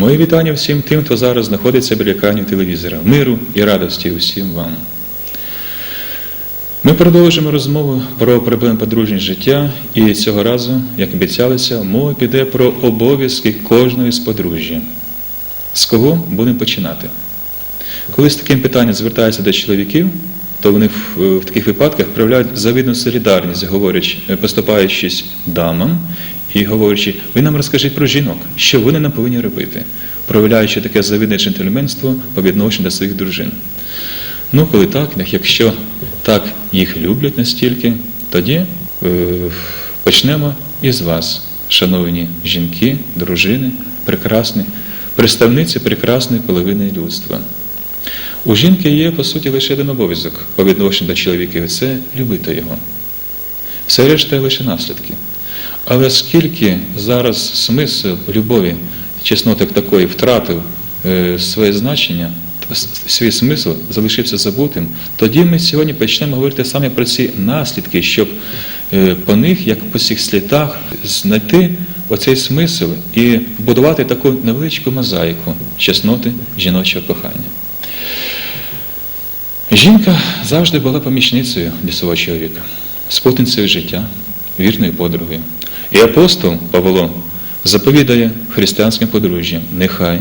Мої вітання всім тим, хто зараз знаходиться біля екранів телевізора. Миру і радості усім вам. Ми продовжимо розмову про проблеми подружнього життя, і цього разу, як обіцялися, мова піде про обов'язки кожної з подружжя. З кого будемо починати? Коли з таким питанням звертаються до чоловіків, то вони в, в таких випадках проявляють завидну солідарність, говорячи, поступаючись дамам і говорячи, ви нам розкажіть про жінок, що вони нам повинні робити, проявляючи таке завидне джентльменство по відношенню до своїх дружин. Ну, коли так, якщо так їх люблять настільки, тоді е, почнемо із вас, шановні жінки, дружини, прекрасні, представниці прекрасної половини людства. У жінки є, по суті, лише один обов'язок по відношенню до чоловіків це любити його. Все решта лише наслідки. Але скільки зараз смисл любові, чесноти такої втратив е, своє значення, свій смисл залишився забутим, тоді ми сьогодні почнемо говорити саме про ці наслідки, щоб е, по них, як по цих слідах, знайти оцей смисл і будувати таку невеличку мозаїку чесноти жіночого кохання. Жінка завжди була помічницею для свого чоловіка, спутницею життя, вірною подругою. І апостол Павло заповідає християнським подружжям, нехай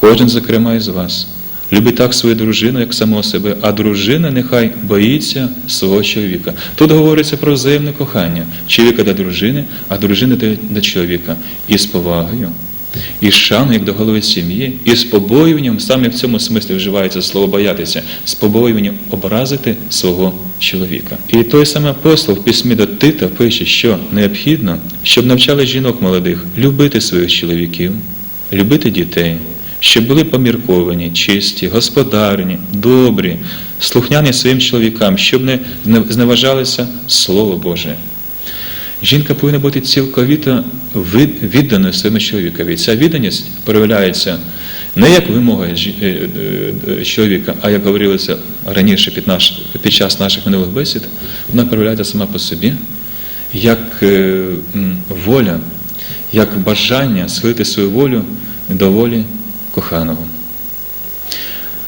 кожен, зокрема, із вас, любить так свою дружину, як самого себе, а дружина нехай боїться свого чоловіка. Тут говориться про взаємне кохання чоловіка до дружини, а дружини до, чоловіка. І з повагою, і з шаною, як до голови сім'ї, і з побоюванням, саме в цьому смислі вживається слово боятися, з побоюванням образити свого чоловіка. І той самий апостол в письмі до Тита пише, що необхідно, щоб навчали жінок молодих любити своїх чоловіків, любити дітей, щоб були помірковані, чисті, господарні, добрі, слухняні своїм чоловікам, щоб не зневажалися Слово Боже. Жінка повинна бути цілковіто відданою своєму чоловікові. Ця відданість проявляється не як вимога чоловіка, а як говорилося раніше під, наш, під час наших минулих бесід, вона проявляється сама по собі, як воля, як бажання схилити свою волю до волі коханого.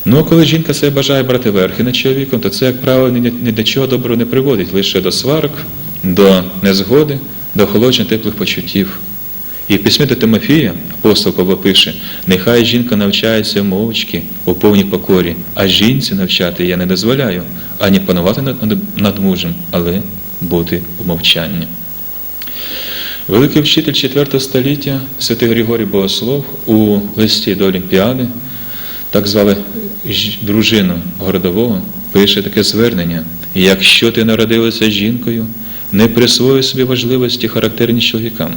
Ну, а коли жінка себе бажає брати верхи над чоловіком, то це, як правило, ні до чого доброго не приводить, лише до сварок, до незгоди, до охолодження теплих почуттів. І в письмі до Тимофія апостол Павло пише, нехай жінка навчається мовчки у повній покорі, а жінці навчати я не дозволяю, ані панувати над, мужем, але бути у мовчанні. Великий вчитель IV століття святий Григорій Богослов у листі до Олімпіади, так звали дружину городового, пише таке звернення: якщо ти народилася жінкою, не присвоюй собі важливості характерні чоловікам.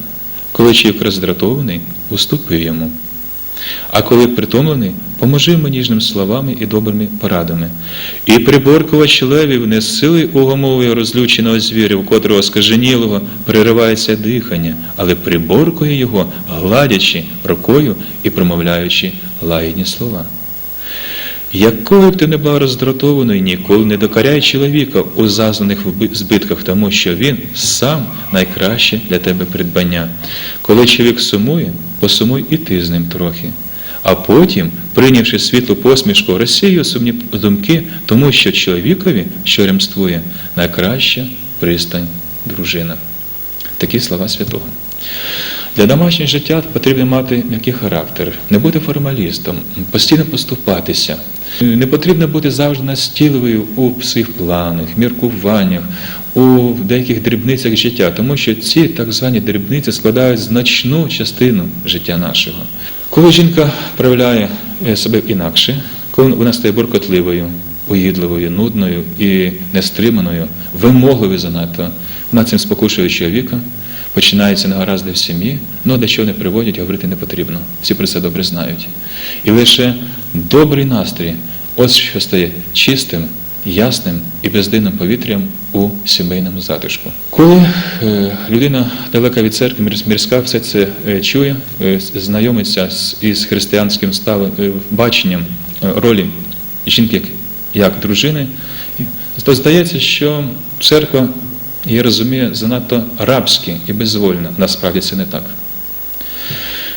Коли чоловік роздратований, уступи йому. А коли притомлений, поможи йому ніжними словами і добрими порадами. І приборкувач левів не з сили угомовує розлюченого звіря, у котрого скаженілого переривається дихання, але приборкує його, гладячи рукою і промовляючи лагідні слова. Якою б ти не була роздратованою, ніколи не докаряй чоловіка у зазнаних збитках, тому що він сам найкраще для тебе придбання. Коли чоловік сумує, посумуй і ти з ним трохи. А потім, прийнявши світлу посмішку, розсію сумні думки, тому що чоловікові, що ремствує, найкраща пристань дружина. Такі слова святого. Для домашнього життя потрібно мати м'який характер, не бути формалістом, постійно поступатися. Не потрібно бути завжди настійливою у своїх планах, міркуваннях, у деяких дрібницях життя, тому що ці так звані дрібниці складають значну частину життя нашого. Коли жінка проявляє себе інакше, коли вона стає буркотливою, уїдливою, нудною і нестриманою, вимогливою занадто, вона цим спокушує чоловіка, починаються негаразди в сім'ї, але до чого не приводять, говорити не потрібно. Всі про це добре знають. І лише добрий настрій, ось що стає чистим, ясним і бездинним повітрям у сімейному затишку. Коли е, людина далека від церкви, мірська, все це е, чує, е, знайомиться із християнським став, е, баченням ролі жінки як дружини, то здається, що церква її розуміє занадто рабськи і безвольно. Насправді це не так.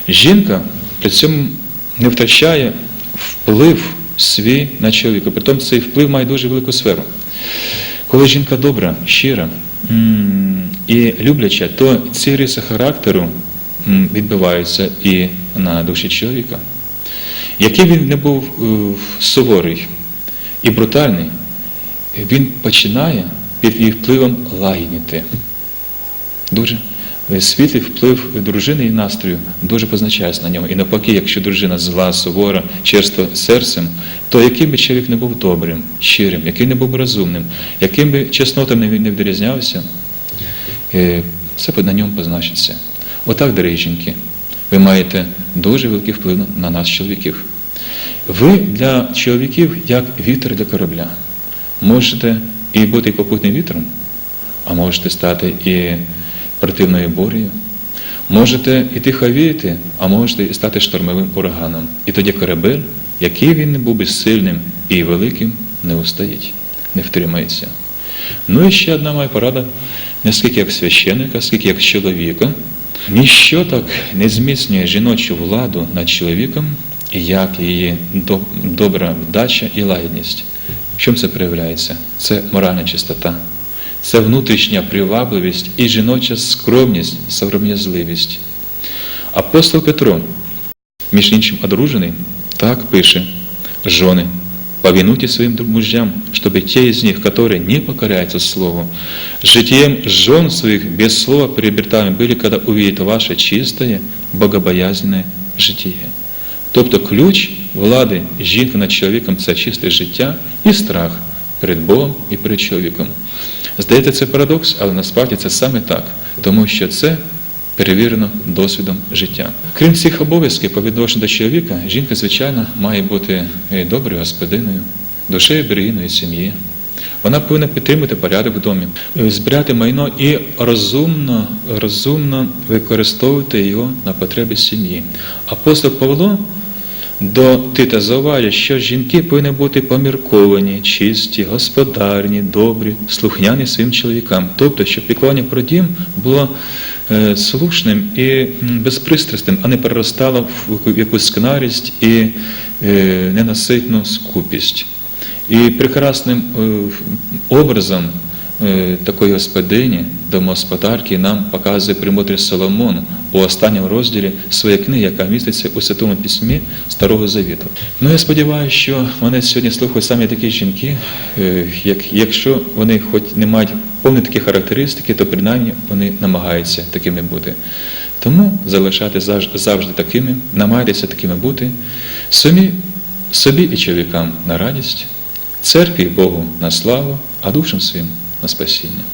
Жінка при цьому не втрачає вплив свій на чоловіка. Притом цей вплив має дуже велику сферу. Коли жінка добра, щира і любляча, то ці риси характеру відбиваються і на душі чоловіка. Який він не був е, суворий і брутальний, він починає під її впливом лагідніти. Дуже е, світлий вплив дружини і настрою дуже позначається на ньому. І навпаки, якщо дружина зла, сувора, черство серцем, то яким би чоловік не був добрим, щирим, яким не був розумним, яким би чеснотом не відрізнявся, е, це на ньому позначиться. Отак, дорогі жінки, ви маєте дуже великий вплив на нас, чоловіків. Ви для чоловіків як вітер для корабля. Можете і бути попутним вітром, а можете стати і противною бурею. Можете і тихо віяти, а можете і стати штормовим ураганом. І тоді корабель, який він не був би сильним і великим, не устоїть, не втримається. Ну і ще одна моя порада, не скільки як священника, скільки як чоловіка. Ніщо так не зміцнює жіночу владу над чоловіком, як її добра вдача і лагідність. В чому це проявляється? Це моральна чистота, це внутрішня привабливість і жіноча скромність, сором'язливість. Апостол Петро, між іншим одружений, так пише, «Жены, повинуйте своим мужьям, чтобы те из них, которые не покоряются Слову, житием жен своих без слова приобретаемы были, когда увидят ваше чистое, богобоязненное житие». Тобто ключ влади жінки над чоловіком це чисте життя і страх перед Богом і перед чоловіком. Здається, це парадокс, але насправді це саме так, тому що це перевірено досвідом життя. Крім цих обов'язків по відношенню до чоловіка, жінка, звичайно, має бути доброю господиною, душею берегиною сім'ї. Вона повинна підтримувати порядок в домі, збирати майно і розумно, розумно використовувати його на потреби сім'ї. Апостол Павло до Тита зауважує, що жінки повинні бути помірковані, чисті, господарні, добрі, слухняні своїм чоловікам. Тобто, щоб піклування про дім було е, слушним і безпристрасним, а не переростало в якусь скнарість і е, ненаситну скупість. І прекрасним е, образом такої господині, домогосподарки нам показує премудрий Соломон у останньому розділі своєї книги, яка міститься у Святому Письмі Старого Завіту. Ну я сподіваюся, що мене сьогодні слухають саме такі жінки, е, як, якщо вони хоч не мають повні такі характеристики, то принаймні вони намагаються такими бути. Тому залишати завжди, завжди такими, намагайтеся такими бути, самі собі і чоловікам на радість, церкві і Богу на славу, а душам своїм на спасіння.